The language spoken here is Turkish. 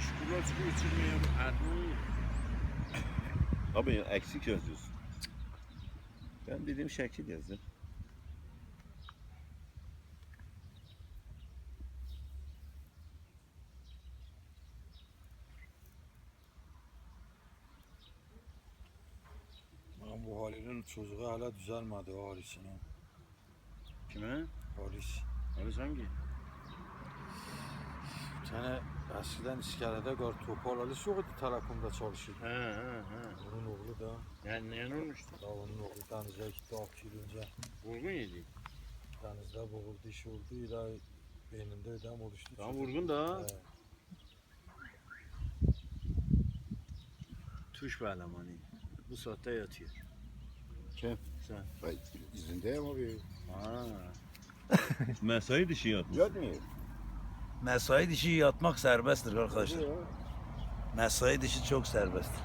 kulaçkı içirmeye Erdoğan. Abi eksik yazıyorsun. Ben dediğim şekil yazdım. Lan bu Halil'in çocuğu hala düzelmedi o Halis'in. ha. Kime? Halis. Halis hangi? Bir eskiden iskelede gör topal Halis yok idi telekomda çalışırdı. He he he. Onun oğlu da. Yani ne olmuştu? Da onun oğlu denize gitti 6 yıl önce. Vurgun yedi. Denizde boğuldu iş oldu. İla beyninde ödem oluştu. Tamam vurgun da. He. Tuş be elemanı. Bu saatte yatıyor. Kim? Sen. Ben izindeyim abi. Ha. Mesai dışı yatmış. Yatmıyor. Mesai dışı yatmak serbesttir arkadaşlar. Mesai dışı çok serbesttir.